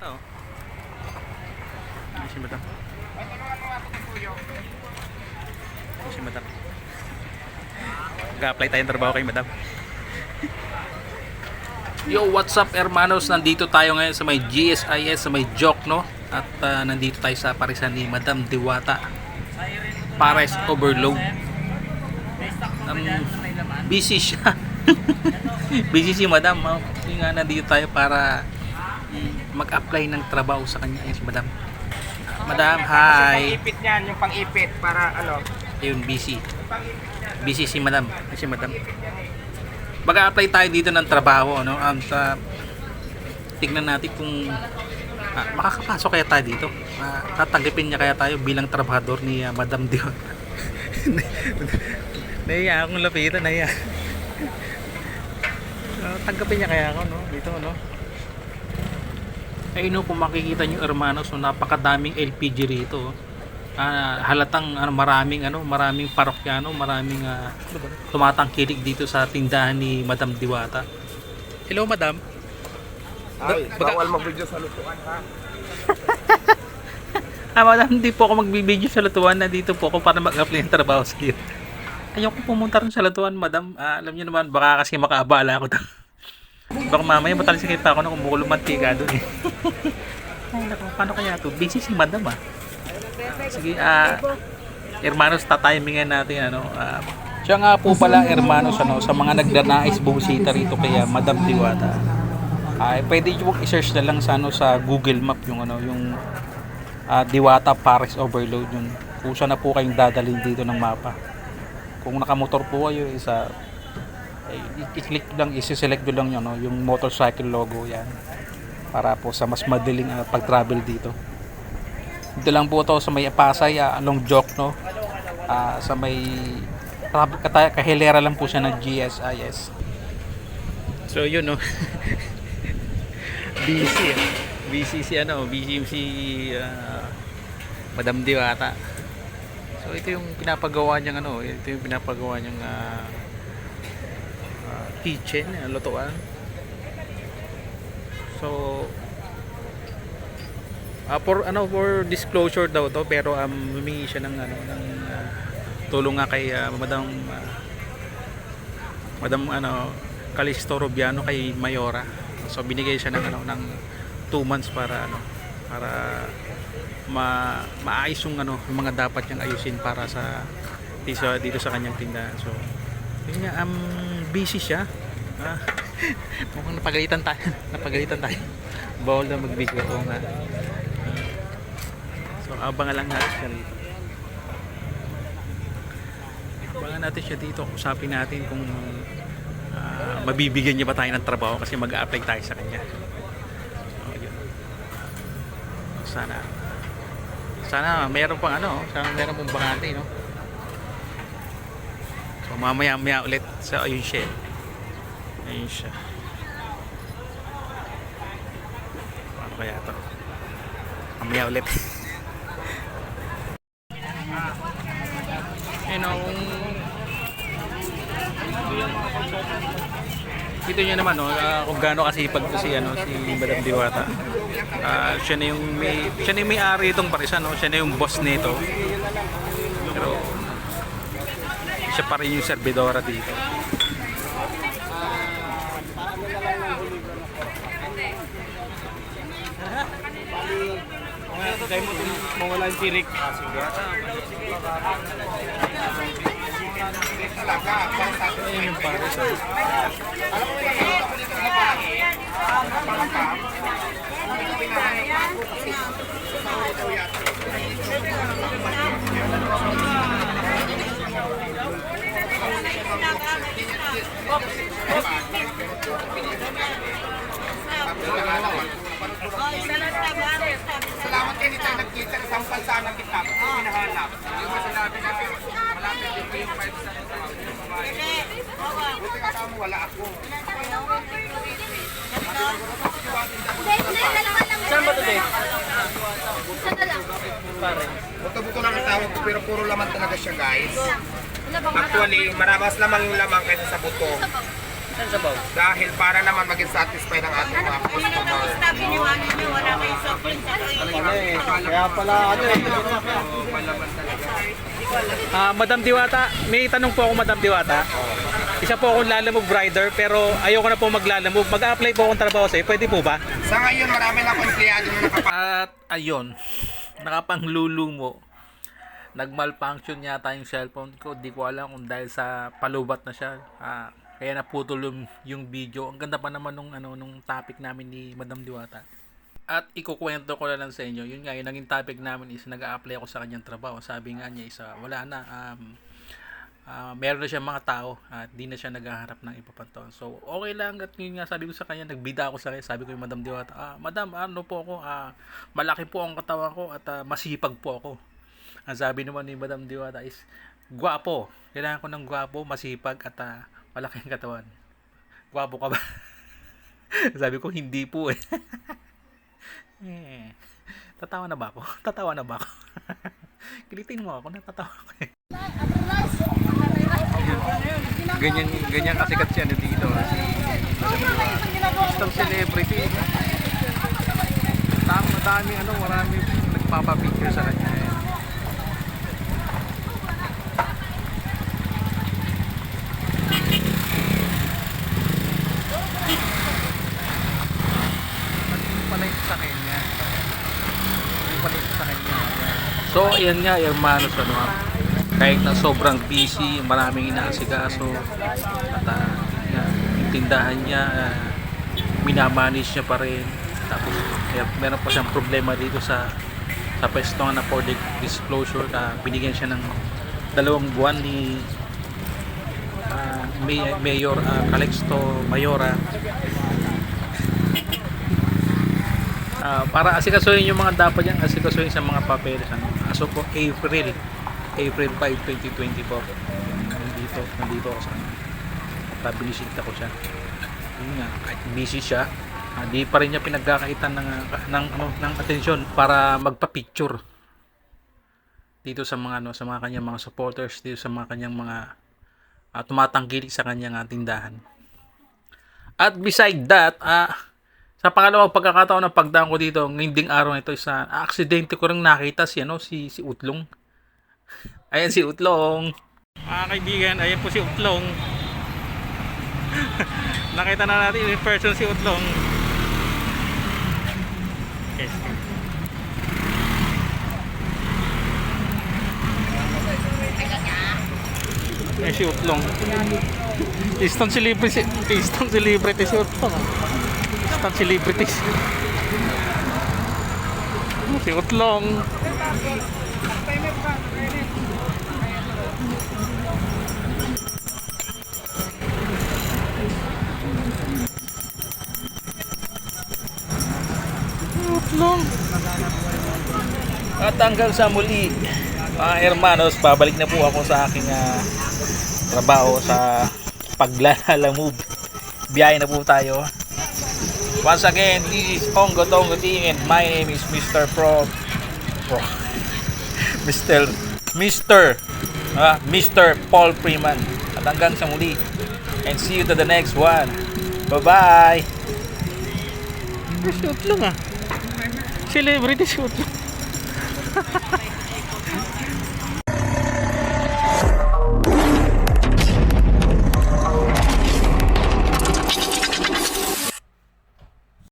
Oo. Ay, si madam. Ay, si madam. Mag-apply tayong trabaho kay madam. Yo, what's up hermanos? Nandito tayo ngayon sa may GSIS, sa may Joke, no? At ah, nandito tayo sa parisan ni Madam Diwata. Pares Overload. Um, busy siya. busy si Madam. Oh. Kaya nga nandito tayo para mag-apply ng trabaho sa kanya. Ayun si Madam. Madam, hi. Pang-ipit niyan, yung pang-ipit para ano. Ayun, busy. Busy si Madam. Ayun si Madam. Mag-apply tayo dito ng trabaho, ano? At ah, tignan natin kung ah, makakapasok kaya tayo dito. Ah, tatanggapin niya kaya tayo bilang trabahador ni ah, Madam Dion. Naiya akong lapitan, naiya. Ah, tanggapin niya kaya ako, no? Dito, no? Ayun no, kung makikita niyo hermanos, no, napakadaming LPG rito. Ah, halatang ano, maraming ano, maraming parokyano, maraming ah, tumatangkilik dito sa tindahan ni Madam Diwata. Hello, Madam. Ay, Baga- bawal mag-video sa lutuan ha. Ah, Madam, hindi po ako magbibideo sa Latuan. Nandito po ako para mag-apply ng trabaho sa iyo. Ayoko pumunta rin sa Latuan, Madam. Ah, alam niyo naman, baka kasi makaabala ako doon. baka mamaya matalisikip pa ako na kumukulong mantika doon eh. Ay, naku, paano kaya to? Busy si Madam ah. Sige, ah, hermanos, tatimingan natin ano. ah, siya nga po pala, hermanos, ano, sa mga nagdanais bumisita rito kay ah, Madam Diwata. Ay, pwede niyo pong i-search na lang sa ano sa Google Map yung ano, yung ah, Diwata Paris Overload yun. Kusa na po kayong dadalhin dito ng mapa. Kung nakamotor po kayo isa ay i-click lang, isi-select nyo lang yun, no, yung motorcycle logo yan para po sa mas madaling ah, pag-travel dito. Dito lang po to sa may Pasay, ah, along Joke, no? Ah, sa may kahilera lang po siya ng GSIS. So yun, no? busy, ah. busy si ano, busy si ah, Madam Diwata. So ito yung pinapagawa niyang ano, ito yung pinapagawa niyang ah, kitchen, lutuan. So ah, for ano for disclosure daw to pero um, humingi siya ng ano ng ah, tulong nga kay ah, Madam ah, Madam ano Calisto Rubiano kay Mayora. So binigay siya ng ano ng 2 months para ano para ma maayos yung ano yung mga dapat niyang ayusin para sa dito, dito sa kanyang tindahan. So yun nga um busy siya. Ah, mukhang napagalitan tayo. napagalitan tayo. Bawal na mag-video ko nga. So abangan lang natin siya rito. Abangan natin siya dito. Usapin natin kung ah, mabibigyan niya ba tayo ng trabaho kasi mag-a-apply tayo sa kanya. So, yun. Sana sana meron pang ano, sana meron pang bakante, no? So mamaya maya ulit sa ayun siya. Ayun siya. Paano kaya to? Mamaya ulit. you know, Kita niyo naman no, ah, kung gaano kasipag to si ano si Madam Diwata. Ah, siya na yung may siya na yung may-ari itong parisan no, siya na yung boss nito. Pero siya pa rin yung servidora dito. Kaya mo mawala yung tirik. Ayun yung parisan. Salamat kayo nito nagkita sa sampal sana kita. Ito yung hinahanap. Yung sinabi na malapit yung yung 5 sa Buti ka mo wala ako. Saan ba ito, Dave? Saan na lang? Pare. Buto-buto lang ang tawag ko pero puro laman talaga siya guys. Ano Actually, maramas lamang yung lamang kaysa sa buto. Saan sa baw? Dahil para naman maging satisfied ang ating mga customer. Ano kayo Pala eh. Kaya pala ano eh. Ah, Madam Diwata, may tanong po ako Madam Diwata. Isa po akong lalamog rider pero ayoko na po maglalamog. Mag-apply po akong trabaho sa'yo. Pwede po ba? Sa ngayon, marami na akong empleyado na nakapasok. At ayun, nakapanglulu mo. Nagmalfunction yata yung cellphone ko. Di ko alam kung dahil sa palubat na siya. Ah, kaya naputol yung, yung video. Ang ganda pa naman nung, ano, nung topic namin ni Madam Diwata. At ikukwento ko na lang sa inyo. Yun nga, yung naging topic namin is nag-a-apply ako sa kanyang trabaho. Sabi nga niya isa, wala na. Um, ah, meron na siya mga tao at di na siya naghaharap ng iba. So, okay lang at yun nga sabi ko sa kanya, nagbida ako sa kanya, sabi ko yung Madam Diwata, ah, Madam, ano po ako, ah, malaki po ang katawan ko at ah, masipag po ako. Ang sabi naman ni Madam Diwata is, gwapo. Kailangan ko ng gwapo, masipag at ah, malaki ang katawan. Gwapo ka ba? sabi ko, hindi po eh. eh. Tatawa na ba ako? Tatawa na ba ako? Kilitin mo ako, natatawa ako eh. ganyan ganyan kasikat siya ano dito si Mr. Celebrity tama dami ano marami nagpapapicture sa kanya eh. At yung pala yung sa kanya yung pala yung sa kanya so yan nga hermanos ano kahit na sobrang busy, maraming inaasikaso at uh, yung tindahan niya uh, minamanage niya pa rin. Tapos kaya meron pa siyang problema dito sa sa pwesto na for the disclosure uh, binigyan siya ng dalawang buwan ni uh, May- Mayor uh, Calixto Mayora Ah, para asikasuhin yung mga dapat yan asikasuhin sa mga papeles ano. as of April. April 5, 2024 nandito, nandito ako sa kanya at binisita ko siya. Yun nga, kahit busy siya ah, di pa rin niya pinagkakaitan ng, ng, ano, ng atensyon para magpa-picture. Dito sa mga ano sa mga kanyang mga supporters dito sa mga kanyang mga uh, tumatangkilik sa kanyang ah, tindahan. At beside that ah sa pangalawang pagkakataon ng pagdaan ko dito, ngayong ding araw na ito, isa, aksidente ko rin nakita si, ano, si, si Utlong. Ayan si Utlong. Mga kaibigan, ayan po si Utlong. Nakita na natin in person si Utlong. Yes. Ayan si Utlong. Instant celebrity, instant celebrity si Utlong. Instant celebrities. Si Utlong. Utlong. At hanggang sa muli, mga hermanos, babalik na po ako sa aking ah, trabaho sa paglalamove. Biyahe na po tayo. Once again, this is Ongo Tongo Team and my name is Mr. Pro. Pro. Mr. Mr. ah, Mr. Paul Freeman. At hanggang sa muli. And see you to the next one. Bye-bye. Shoot lang ah. Celebrity shoot lang.